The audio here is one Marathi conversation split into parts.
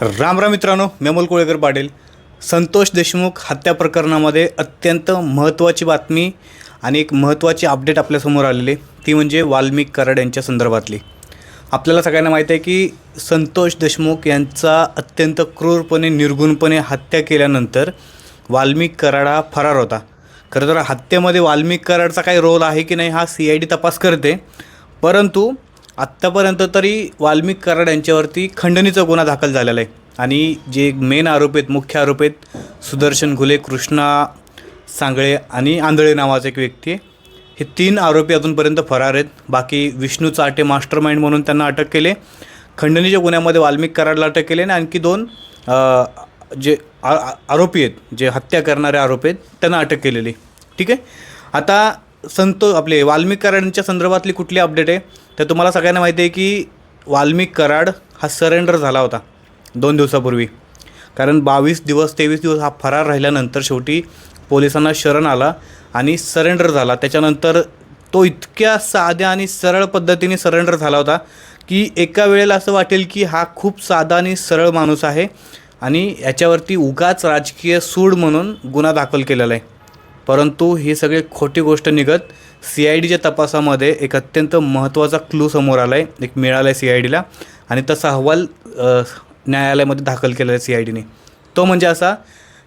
राम राम मित्रांनो मेमोल कोळेकर पाटील. संतोष देशमुख हत्या प्रकरणामध्ये अत्यंत महत्त्वाची बातमी आणि एक महत्त्वाची अपडेट आपल्यासमोर आलेली ती म्हणजे वाल्मिक कराड यांच्या संदर्भातली. आपल्याला सगळ्यांना माहीत आहे की संतोष देशमुख यांचा अत्यंत क्रूरपणे निर्गुणपणे हत्या केल्यानंतर वाल्मिक कराड हा फरार होता. खरं तर हत्येमध्ये वाल्मिक कराडचा काही रोल आहे की नाही हा सी आय डी तपास करते. परंतु आत्तापर्यंत तरी वाल्मिक कराड यांच्यावरती खंडणीचा गुन्हा दाखल झालेला आहे. आणि जे मेन आरोपी आहेत मुख्य आरोपी आहेत सुदर्शन घुले कृष्णा सांगळे आणि आंधळे नावाचा एक व्यक्ती आहे. हे तीन आरोपी अजूनपर्यंत फरार आहेत. बाकी विष्णू चाटे मास्टर माइंड म्हणून त्यांना अटक केले खंडणीच्या गुन्ह्यामध्ये वाल्मिक कराडला अटक केली आणि आणखी दोन जे आ- आरोपी आहेत जे हत्या करणारे आरोपी आहेत त्यांना अटक केलेली ठीक आहे? आता संतो आपले वाल्मिक कराडांच्या संदर्भातली कुठली अपडेट आहे? तर तुम्हाला सगळ्यांना माहिती आहे की वाल्मिक कराड हा सरेंडर झाला होता दोन दिवसापूर्वी. कारण बावीस दिवस तेवीस दिवस हा फरार राहिल्यानंतर शेवटी पोलिसांना शरण आला आणि सरेंडर झाला. त्याच्यानंतर तो इतक्या साध्या आणि सरळ पद्धतीने सरेंडर झाला होता की एका वेळेला असं वाटेल की हा खूप साधा आणि सरळ माणूस आहे आणि याच्यावरती उगाच राजकीय सूड म्हणून गुन्हा दाखल केलेला आहे. परंतु ही सगळी खोटी गोष्ट निघत सी आय डीच्या तपासामध्ये एक अत्यंत महत्त्वाचा क्लू समोर आला आहे एक मिळाला आहे सी आय डीला आणि तसा अहवाल न्यायालयामध्ये दाखल केलेला आहे सी आय डीने तो म्हणजे असा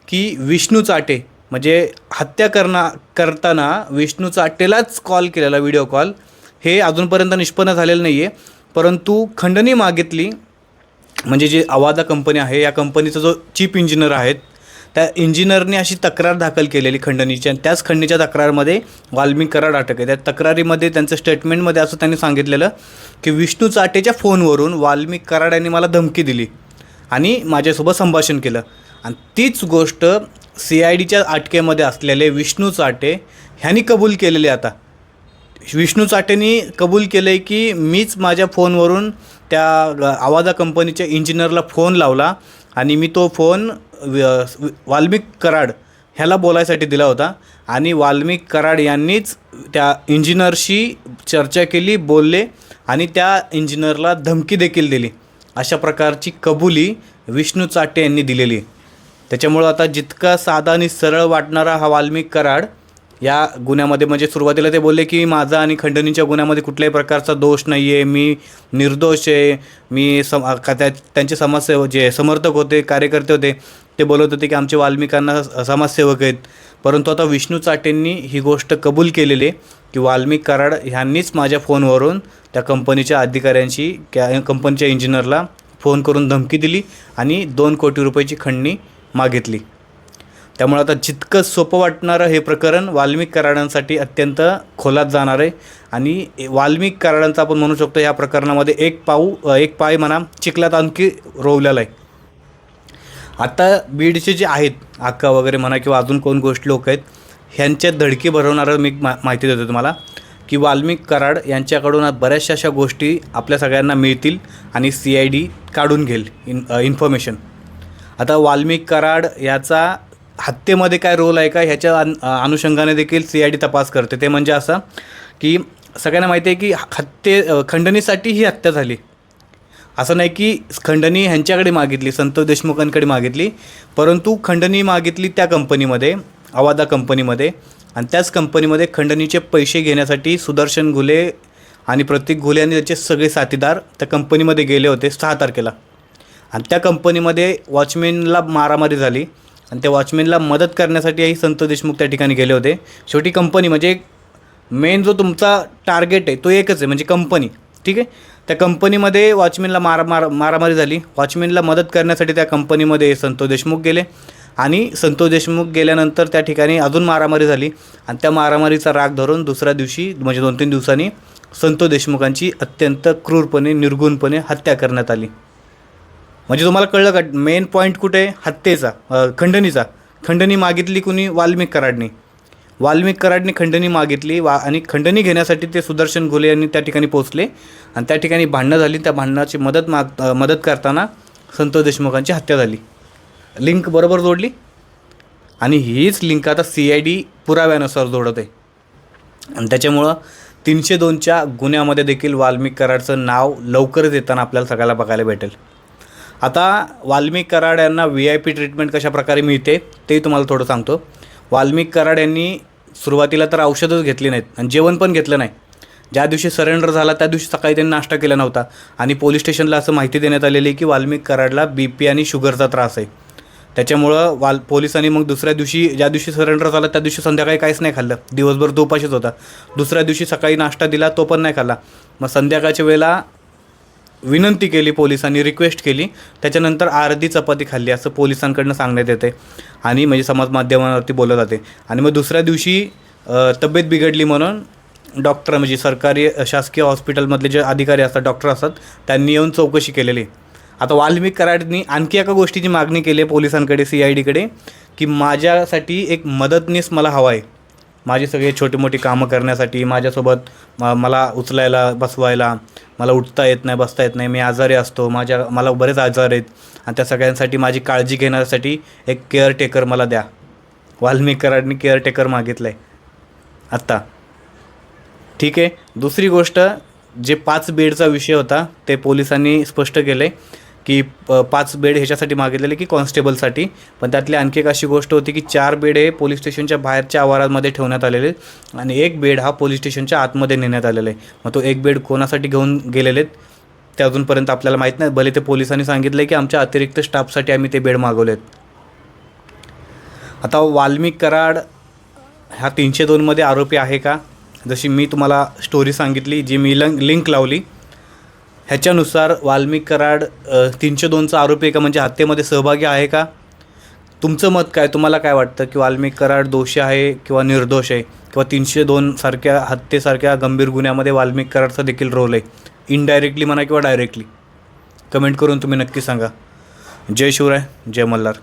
की विष्णू चाटे म्हणजे हत्या करणा करताना विष्णू चाटेलाच कॉल केलेला व्हिडिओ कॉल हे अजूनपर्यंत निष्पन्न झालेलं नाही आहे परंतु खंडणी मागितली म्हणजे जी आवाजा कंपनी आहे या कंपनीचा जो चीफ इंजिनियर आहेत त्या इंजिनियरने अशी तक्रार दाखल केलेली खंडणीची आणि त्याच खंडणीच्या तक्रारमध्ये वाल्मिक कराड अटक आहे. त्या तक्रारीमध्ये त्यांचं स्टेटमेंटमध्ये असं त्यांनी सांगितलेलं की विष्णू चाटेच्या फोनवरून वाल्मिक कराड यांनी मला धमकी दिली आणि माझ्यासोबत संभाषण केलं. आणि तीच गोष्ट सी आय डीच्या अटकेमध्ये असलेले विष्णू चाटे ह्यांनी कबूल केलेले आता. विष्णू चाटेनी कबूल केलं आहे की मीच माझ्या फोनवरून त्या आवाजा कंपनीच्या इंजिनियरला फोन लावला आणि मी तो फोन वाल्मिक कराड ह्याला बोलायसाठी दिला होता. आणि वाल्मिक कराड यांनीच त्या इंजिनियरशी चर्चा केली बोलले आणि त्या इंजिनियरला धमकी देखील दिली. अशा प्रकारची कबुली विष्णू चाटे यांनी दिलेली. त्याच्यामुळं आता जितका साधा आणि सरळ वाटणारा हा वाल्मिक कराड या गुन्ह्यामध्ये म्हणजे सुरुवातीला ते बोलले की माझा आणि खंडणीच्या गुन्ह्यामध्ये कुठल्याही प्रकारचा दोष नाही आहे मी निर्दोष आहे मी सम का त्यांचे समाजसेवक जे समर्थक होते कार्यकर्ते होते ते बोलत होते की आमचे वाल्मिकांना समाजसेवक आहेत. परंतु आता विष्णू चाटेंनी ही गोष्ट कबूल केलेली आहे की वाल्मिक कराड ह्यांनीच माझ्या फोनवरून त्या कंपनीच्या अधिकाऱ्यांशी त्या कंपनीच्या इंजिनियरला फोन करून धमकी दिली आणि दोन कोटी रुपयाची खंडणी मागितली. त्यामुळे आता जितकं सोपं वाटणारं हे प्रकरण वाल्मिक कराडांसाठी अत्यंत खोलात जाणार आहे. आणि वाल्मिक कराडांचा आपण म्हणू शकतो या प्रकरणामध्ये एक पाऊ एक पाय म्हणा चिखलात आणखी रोवलेला आहे. आता बीडचे जे आहेत अक्का वगैरे म्हणा किंवा अजून कोण गोष्टी लोक आहेत ह्यांच्यात धडकी भरवणारं मी मा माहिती देतो तुम्हाला की वाल्मिक कराड यांच्याकडून बऱ्याचशा अशा गोष्टी आपल्या सगळ्यांना मिळतील आणि सी आय डी काढून घेईल इन इन्फॉर्मेशन आता वाल्मिक कराड याचा हत्येमध्ये काय रोल आहे का ह्याच्या अन अनुषंगाने देखील सी आय डी तपास करते. ते म्हणजे असं की सगळ्यांना माहिती आहे की हत्ये खंडणीसाठी ही हत्या झाली. असं नाही की खंडणी ह्यांच्याकडे मागितली संतोष देशमुखांकडे मागितली परंतु खंडणी मागितली त्या कंपनीमध्ये अवादा कंपनीमध्ये आणि त्याच कंपनीमध्ये खंडणीचे पैसे घेण्यासाठी सुदर्शन घुले आणि प्रतीक घुले आणि त्याचे सगळे साथीदार त्या कंपनीमध्ये गेले होते सहा तारखेला. आणि त्या कंपनीमध्ये वॉचमॅनला मारामारी झाली. आणि त्या वॉचमॅनला मदत करण्यासाठीही संत देशमुख त्या ठिकाणी गेले होते. शेवटी कंपनी म्हणजे मेन जो तुमचा टार्गेट आहे तो एकच आहे म्हणजे कंपनी ठीक आहे? त्या कंपनीमध्ये वॉचमॅनला मारा मार मारामारी झाली. वॉचमॅनला मदत करण्यासाठी त्या कंपनीमध्ये संतोष देशमुख गेले. आणि संतोष देशमुख गेल्यानंतर त्या ठिकाणी अजून मारामारी झाली. आणि त्या मारामारीचा राग धरून दुसऱ्या दिवशी म्हणजे दोन तीन दिवसांनी संतोष देशमुखांची अत्यंत क्रूरपणे निर्गुणपणे हत्या करण्यात आली. म्हणजे तुम्हाला कळलं का मेन पॉईंट कुठे? हत्येचा खंडणीचा. खंडणी मागितली कुणी? वाल्मिक कराडनी. वाल्मिक कराडने खंडणी मागितली वा आणि खंडणी घेण्यासाठी ते सुदर्शन घोले यांनी त्या ठिकाणी पोचले आणि त्या ठिकाणी भांडणं झाली. त्या भांडणाची मदत माग मदत करताना संतोष देशमुखांची हत्या झाली. लिंक बरोबर जोडली? आणि हीच लिंक आता सी आय डी पुराव्यानुसार जोडत. आहे आणि त्याच्यामुळं तीनशे दोनच्या गुन्ह्यामध्ये देखील वाल्मिक कराडचं नाव लवकरच येताना आपल्याला सगळ्याला बघायला भेटेल. आता वाल्मिक कराड यांना व्ही आय पी ट्रीटमेंट कशा प्रकारे मिळते तेही तुम्हाला थोडं सांगतो. वाल्मिक कराड यांनी सुरुवातीला तर औषधच घेतली नाहीत आणि जेवण पण घेतलं नाही. ज्या दिवशी सरेंडर झाला त्या दिवशी सकाळी त्यांनी नाश्ता केला नव्हता. आणि पोलीस स्टेशनला असं माहिती देण्यात आलेली की वाल्मिक कराडला बी पी आणि शुगरचा त्रास आहे. त्याच्यामुळं वाल पोलिसांनी मग दुसऱ्या दिवशी ज्या दिवशी सरेंडर झाला त्या दिवशी संध्याकाळी काहीच नाही खाल्लं. दिवसभर तो उपाशीच होता. दुसऱ्या दिवशी सकाळी नाश्ता दिला तो पण नाही खाल्ला. मग संध्याकाळच्या वेळेला विनंती केली पोलिसांनी रिक्वेस्ट केली. त्याच्यानंतर अर्धी चपाती खाल्ली असं पोलिसांकडनं सांगण्यात येते. आणि म्हणजे समाज माध्यमावरती बोलत जाते. आणि मग दुसऱ्या दिवशी तब्येत बिघडली म्हणून डॉक्टर म्हणजे सरकारी शासकीय हॉस्पिटलमधले जे अधिकारी असतात डॉक्टर असतात त्यांनी येऊन चौकशी केलेली. आता वाल्मिक कराडनी आणखी एका गोष्टीची मागणी केली आहे पोलिसांकडे सी आय डीकडे की माझ्यासाठी एक मदतनीस मला हवा आहे. माझी सगळे छोटी मोठी कामं करण्यासाठी माझ्यासोबत म- मला उचलायला बसवायला मला उठता येत नाही बसता येत नाही. मी आजारी असतो. माझ्या मला बरेच आजार आहेत. आणि त्या सगळ्यांसाठी माझी काळजी घेण्यासाठी एक केअरटेकर मला द्या. वाल्मिकरांनी केअरटेकर मागितलं आहे आत्ता. ठीक आहे. दुसरी गोष्ट जे पाच बेडचा विषय होता ते पोलिसांनी स्पष्ट केले की प- पाच बेड ह्याच्यासाठी मागितलेले की कॉन्स्टेबलसाठी. पण त्यातली आणखी एक अशी गोष्ट होती की चार बेड हे पोलीस स्टेशनच्या बाहेरच्या आवारामध्ये ठेवण्यात आलेले आणि एक बेड हा पोलीस स्टेशनच्या आतमध्ये नेण्यात आलेला आहे. मग तो एक बेड कोणासाठी घेऊन गेलेले आहेत ते अजूनपर्यंत आपल्याला माहीत नाही. भले ते पोलिसांनी सांगितलं की आमच्या अतिरिक्त स्टाफसाठी आम्ही ते बेड मागवलेत आता वाल्मिक कराड ह्या तीनशे दोनमध्ये आरोपी आहे का? जशी मी तुम्हाला स्टोरी सांगितली जी मी लंक लिंक लावली ह्याच्यानुसार वाल्मिक कराड तीनशे दोनचा आरोपी आहे का? म्हणजे हत्येमध्ये सहभागी आहे का? तुमचं मत काय? तुम्हाला काय वाटतं की वाल्मिक कराड दोषी आहे किंवा निर्दोष आहे? किंवा तीनशे दोन सारख्या हत्येसारख्या गंभीर गुन्ह्यामध्ये वाल्मिक कराडचा देखील रोल आहे? इनडायरेक्टली म्हणा किंवा डायरेक्टली कमेंट करून तुम्ही नक्की सांगा. जय शिवराय जय मल्हार.